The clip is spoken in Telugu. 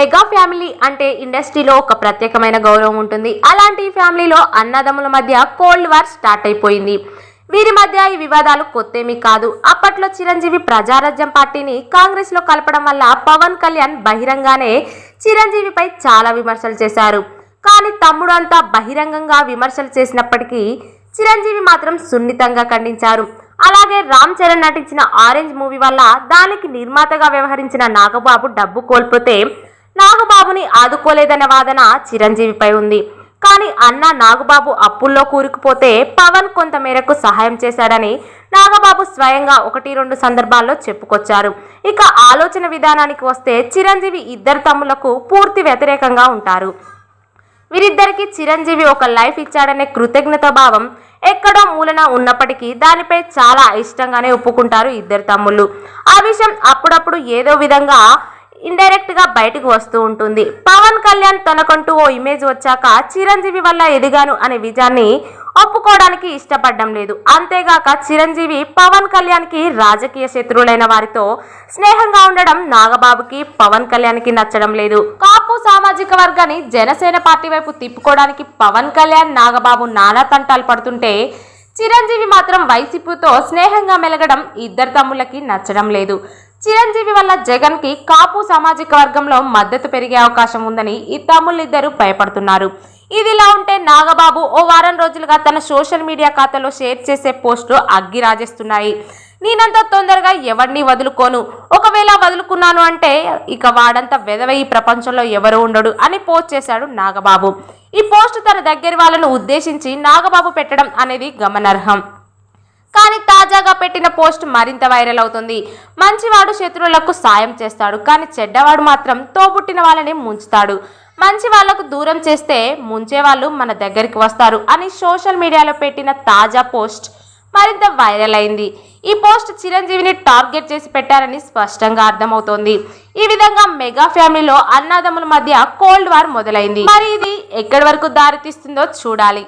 మెగా ఫ్యామిలీ అంటే ఇండస్ట్రీలో ఒక ప్రత్యేకమైన గౌరవం ఉంటుంది. అలాంటి ఫ్యామిలీలో అన్నదమ్ముల మధ్య కోల్డ్ వార్ స్టార్ట్ అయిపోయింది. వీరి మధ్య ఈ వివాదాలు కొత్తేమీ కాదు. అప్పట్లో చిరంజీవి ప్రజారాజ్యం పార్టీని కాంగ్రెస్లో కలపడం వల్ల పవన్ కళ్యాణ్ బహిరంగానే చిరంజీవిపై చాలా విమర్శలు చేశారు. కానీ తమ్ముడు అంతా బహిరంగంగా విమర్శలు చేసినప్పటికీ చిరంజీవి మాత్రం సున్నితంగా ఖండించారు. అలాగే రామ్ చరణ్ నటించిన ఆరెంజ్ మూవీ వల్ల దానికి నిర్మాతగా వ్యవహరించిన నాగబాబు డబ్బు కోల్పోతే నాగబాబుని ఆదుకోలేదన్న వాదన చిరంజీవిపై ఉంది. కానీ అన్న నాగబాబు అప్పుల్లో కూరుకుపోతే పవన్ కొంత మేరకు సహాయం చేశాడని నాగబాబు స్వయంగా ఒకటి రెండు సందర్భాల్లో చెప్పుకొచ్చారు. ఇక ఆలోచన విధానానికి వస్తే చిరంజీవి ఇద్దరు తమ్ములకు పూర్తి వ్యతిరేకంగా ఉంటారు. వీరిద్దరికి చిరంజీవి ఒక లైఫ్ ఇచ్చాడనే కృతజ్ఞత భావం ఎక్కడో మూలన ఉన్నప్పటికీ దానిపై చాలా ఇష్టంగానే ఒప్పుకుంటారు ఇద్దరు తమ్ముళ్ళు. ఆ విషయం అప్పుడప్పుడు ఏదో విధంగా ఇండైరెక్ట్గా బయటకు వస్తూ ఉంటుంది. పవన్ కళ్యాణ్ తనకంటూ ఓ ఇమేజ్ వచ్చాక చిరంజీవి వల్ల ఎదిగాను అనే విజయాన్ని ఒప్పుకోవడానికి ఇష్టపడడం లేదు. అంతేగాక చిరంజీవి పవన్ కళ్యాణ్కి రాజకీయ శత్రువులైన వారితో స్నేహంగా ఉండడం నాగబాబుకి పవన్ కళ్యాణ్కి నచ్చడం లేదు. కాపు సామాజిక వర్గాన్ని జనసేన పార్టీ వైపు తిప్పుకోవడానికి పవన్ కళ్యాణ్ నాగబాబు నానా తంటాలు పడుతుంటే చిరంజీవి మాత్రం వైసీపీతో స్నేహంగా మెలగడం ఇద్దరు తమ్ముళ్ళకి నచ్చడం లేదు. చిరంజీవి వల్ల జగన్కి కాపు సామాజిక వర్గంలో మద్దతు పెరిగే అవకాశం ఉందని ఈ తమ్ముళ్ళిద్దరూ భయపడుతున్నారు. ఇదిలా ఉంటే నాగబాబు ఓ వారం రోజులుగా తన సోషల్ మీడియా ఖాతాలో షేర్ చేసే పోస్టులు అగ్గి రాజేస్తున్నాయి నేనంత తొందరగా ఎవరిని వదులుకోను. ఒకవేళ వదులుకున్నాను అంటే ఇక వాడంత వెదవ ఈ ప్రపంచంలో ఎవరు ఉండడు అని పోస్ట్ చేశాడు నాగబాబు. ఈ పోస్ట్ తన దగ్గర వాళ్ళను ఉద్దేశించి నాగబాబు పెట్టడం అనేది గమనార్హం. కానీ తాజాగా పెట్టిన పోస్ట్ మరింత వైరల్ అవుతుంది. మంచివాడు శత్రువులకు సాయం చేస్తాడు కానీ చెడ్డవాడు మాత్రం తోబుట్టిన వాళ్ళని ముంచుతాడు. మంచి వాళ్ళకు దూరం చేస్తే ముంచే వాళ్ళు మన దగ్గరికి వస్తారు అని సోషల్ మీడియాలో పెట్టిన తాజా పోస్ట్ మరింత వైరల్ అయింది. ఈ పోస్ట్ చిరంజీవిని టార్గెట్ చేసి పెట్టారని స్పష్టంగా అర్థమవుతోంది. ఈ విధంగా మెగా ఫ్యామిలీలో అన్నాదమ్ముల మధ్య కోల్డ్ వార్ మొదలైంది. మరి ఇది ఎక్కడి వరకు దారితీస్తుందో చూడాలి.